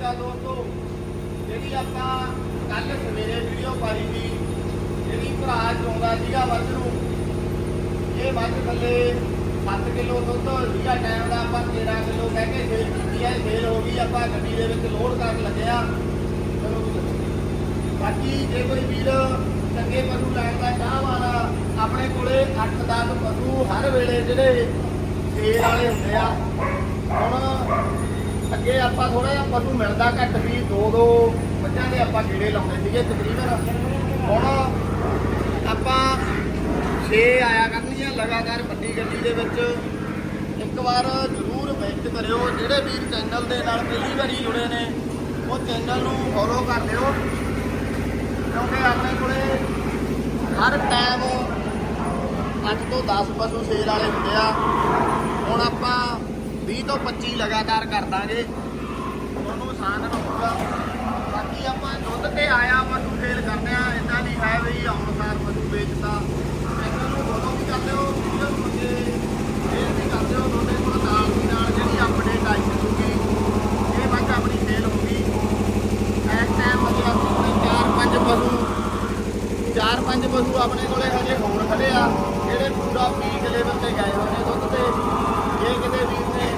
ਅਕਾਲ ਦੋਸਤੋ, ਜਿਹੜੀ ਆਪਾਂ ਕੱਲ ਸਵੇਰੇ ਵੀਡੀਓ ਪਾਈ ਸੀ, ਜਿਹੜੀ ਭਰਾ ਚੋਂਦਾ ਸੀਗਾ ਵੱਧ ਨੂੰ, ਇਹ ਵੱਧ ਥੱਲੇ 7 ਕਿਲੋ ਦੁੱਧ ਸੀਗਾ ਟਾਈਮ ਦਾ, ਆਪਾਂ 13 ਕਿਲੋ ਕਹਿ ਕੇ ਸੇਲ ਕੀਤੀ ਹੈ ਸੇਲ ਹੋ ਗਈ, ਆਪਾਂ ਗੱਡੀ ਦੇ ਵਿੱਚ ਲੋਡ ਕਰਨ ਲੱਗਿਆ ਬਾਕੀ ਜੇ ਕੋਈ ਵੀਰ ਚੰਗੇ ਪਸ਼ੂ ਲੈਣ ਦਾ ਚਾਹਵਾਨ ਆ, ਆਪਣੇ ਕੋਲੇ 8-10 ਪਸ਼ੂ ਹਰ ਵੇਲੇ ਜਿਹੜੇ ਫੇਰ ਵਾਲੇ ਹੁੰਦੇ ਆ, ਹੁਣ ਅੱਗੇ ਆਪਾਂ ਥੋੜਾ ਜਿਹਾ ਪਸ਼ੂ ਮਿਲਦਾ ਘੱਟ ਵੀ ਦੋ ਦੋ ਮੱਝਾਂ ਦੇ ਆਪਾਂ ਕੀੜੇ ਲਾਉਂਦੇ ਸੀਗੇ ਤਕਰੀਬਨ। ਹੁਣ ਆਪਾਂ 6 ਆਇਆ ਕਰਨੀਆਂ ਲਗਾਤਾਰ ਵੱਡੀ ਗੱਡੀ ਦੇ ਵਿੱਚ। ਇੱਕ ਵਾਰ ਜ਼ਰੂਰ ਵਿਜ਼ਿਟ ਕਰਿਓ, ਜਿਹੜੇ ਵੀਰ ਚੈਨਲ ਦੇ ਨਾਲ ਪਹਿਲੀ ਵਾਰੀ ਜੁੜੇ ਨੇ, ਉਹ ਚੈਨਲ ਨੂੰ ਫੋਲੋ ਕਰ ਲਿਓ। ਕਿਉਂਕਿ ਆਪਣੇ ਕੋਲੇ ਹਰ ਟਾਈਮ 8 ਤੋਂ 10 ਪਸ਼ੂ ਸੇਲ ਵਾਲੇ ਹੁੰਦੇ ਆ। ਹੁਣ ਆਪਾਂ 20 ਤੋਂ 25 ਲਗਾਤਾਰ ਕਰ ਦਾਂਗੇ। ਤੁਹਾਨੂੰ ਆਸਾਨ ਰਹੂਗਾ ਬਾਕੀ ਆਪਾਂ ਦੁੱਧ ਤੇ ਆਇਆ ਪਸ਼ੂ ਫੇਲ ਕਰਦੇ ਆ ਇਦਾਂ ਨਹੀਂ ਹੈ ਵੀ ਆਉਣਸਾਰ ਪਸ਼ੂ ਵੇਚਦਾ। ਇਹਨਾਂ ਨੂੰ ਫੋਲੋ ਵੀ ਕਰਦੇ ਲਿਓ ਵੀਡੀਓ ਨੂੰ ਅੱਗੇ ਸ਼ੇਅਰ ਵੀ ਕਰਦੇ ਹੋ ਤੁਹਾਡੇ ਕੋਲ ਨਾਲ ਦੀ ਨਾਲ ਜਿਹੜੀ ਅਪਡੇਟ ਆਈ ਹੋਊਗੀ, ਇਹ ਮੱਝ ਆਪਣੀ ਫੇਲ ਹੋਊਗੀ। ਇਸ ਟਾਈਮ ਮਤਲਬ ਆਪਣੇ ਚਾਰ ਪੰਜ ਪਸ਼ੂ ਚਾਰ ਪੰਜ ਪਸ਼ੂ ਆਪਣੇ ਕੋਲੇ ਹਜੇ ਹੋਰ ਖੜੇ ਆ, ਜਿਹੜੇ ਪੂਰਾ ਪੀਕ ਲੈਵਲ ਤੇ ਗਏ ਹੋਏ ਨੇ ਦੁੱਧ ਤੇ ਜੇ ਕਿਤੇ ਵੀਰ ਨੇ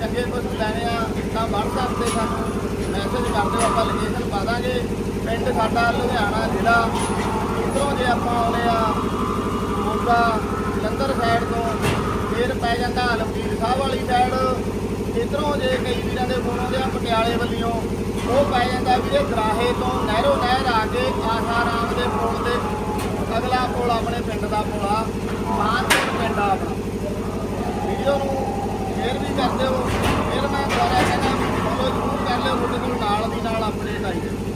ਚੰਗੇ ਪਸ਼ੂ ਲੈਣੇ ਆ ਤਾਂ WhatsApp ਤੇ ਸਾਨੂੰ ਮੈਸੇਜ ਕਰ ਦਿਓ ਆਪਾਂ ਲੋਕੇਸ਼ਨ ਪਾ ਦਾਂਗੇ। ਪਿੰਡ ਸਾਡਾ ਲੁਧਿਆਣਾ ਜ਼ਿਲ੍ਹਾ। ਇੱਧਰੋਂ ਜੇ ਆਪਾਂ ਆਉਂਦੇ ਆ ਮੋਗਾ ਜਲੰਧਰ ਸਾਈਡ ਤੋਂ, ਫੇਰ ਪੈ ਜਾਂਦਾ ਆਲਮਗੀਰ ਸਾਹਿਬ ਵਾਲੀ ਸਾਈਡ ਇੱਧਰੋਂ ਜੇ ਕਈ ਵੀਰਾਂ ਦੇ ਫੋਨ ਆਉਂਦੇ ਆ ਪਟਿਆਲੇ ਵੱਲੋਂ, ਉਹ ਪੈ ਜਾਂਦਾ ਵੀਰੇ ਗਰਾਹੇ ਤੋਂ ਨਹਿਰੋ ਨਹਿਰ ਆ ਕੇ ਆਸਾ ਰਾਮ ਦੇ ਪੁਲ ਦੇ ਅਗਲਾ ਪੁਲ ਆਪਣੇ ਪਿੰਡ ਦਾ ਪੁਲ ਆ। ਮਾਨਪੁਰ ਪਿੰਡ ਆ ਆਪਣਾ। ਵੀਡੀਓ ਨੂੰ ਸ਼ੇਅਰ ਵੀ ਕਰ ਦਿਓ। ਨਾਲ ਆਪਣੇ ਨਾਲ ਆਈ